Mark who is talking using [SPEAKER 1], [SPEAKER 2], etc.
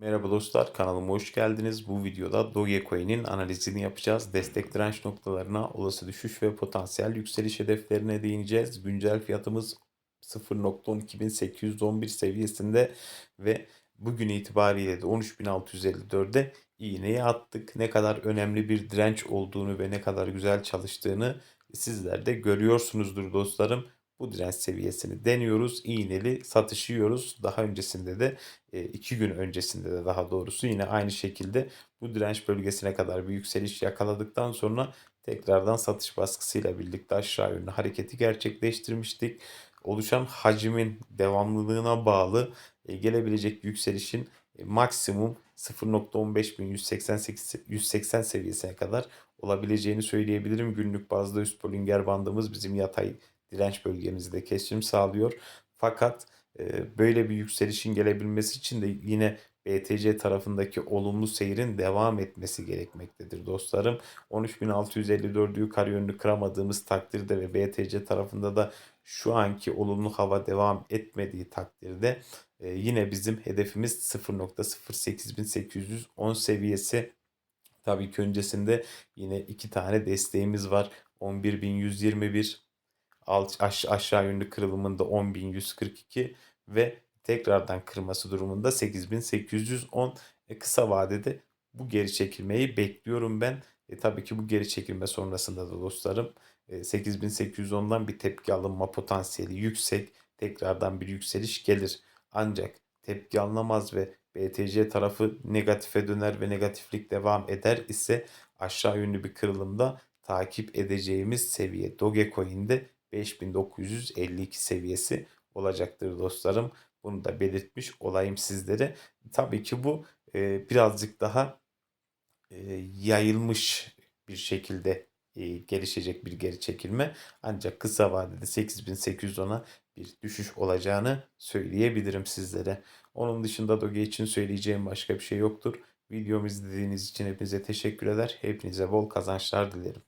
[SPEAKER 1] Merhaba dostlar, kanalıma hoş geldiniz. Bu videoda Dogecoin'in analizini yapacağız. Destek direnç noktalarına, olası düşüş ve potansiyel yükseliş hedeflerine değineceğiz. Güncel fiyatımız 0.12811 seviyesinde ve bugün itibariyle de 13.654'de iğneyi attık. Ne kadar önemli bir direnç olduğunu ve ne kadar güzel çalıştığını sizler de görüyorsunuzdur dostlarım. Bu direnç seviyesini deniyoruz. İğneli satışıyoruz. Daha öncesinde de e, iki gün öncesinde de daha doğrusu yine aynı şekilde bu direnç bölgesine kadar bir yükseliş yakaladıktan sonra tekrardan satış baskısıyla birlikte aşağı yönlü hareketi gerçekleştirmiştik. Oluşan hacimin devamlılığına bağlı e, gelebilecek yükselişin e, maksimum 0.15188 180 seviyesine kadar olabileceğini söyleyebilirim. Günlük bazda üst Bollinger bandımız bizim yatay direnç bölgemizde kesim sağlıyor. Fakat e, böyle bir yükselişin gelebilmesi için de yine BTC tarafındaki olumlu seyrin devam etmesi gerekmektedir dostlarım. 13.654'ü yukarı yönlü kıramadığımız takdirde ve BTC tarafında da şu anki olumlu hava devam etmediği takdirde e, yine bizim hedefimiz 0.08810 seviyesi. Tabii ki öncesinde yine iki tane desteğimiz var. 11.121 alt, aş, aşağı yönlü kırılımında 10.142 ve tekrardan kırması durumunda 8810 e, kısa vadede bu geri çekilmeyi bekliyorum ben. E, tabii ki bu geri çekilme sonrasında da dostlarım e, 8810'dan bir tepki alınma potansiyeli yüksek. Tekrardan bir yükseliş gelir. Ancak tepki alınamaz ve BTC tarafı negatife döner ve negatiflik devam eder ise aşağı yönlü bir kırılımda takip edeceğimiz seviye Dogecoin'de 5952 seviyesi olacaktır dostlarım. Bunu da belirtmiş olayım sizlere. Tabii ki bu e, birazcık daha e, yayılmış bir şekilde e, gelişecek bir geri çekilme. Ancak kısa vadede 8810'a bir düşüş olacağını söyleyebilirim sizlere. Onun dışında Doge için söyleyeceğim başka bir şey yoktur. Videomu izlediğiniz için hepinize teşekkür eder. Hepinize bol kazançlar dilerim.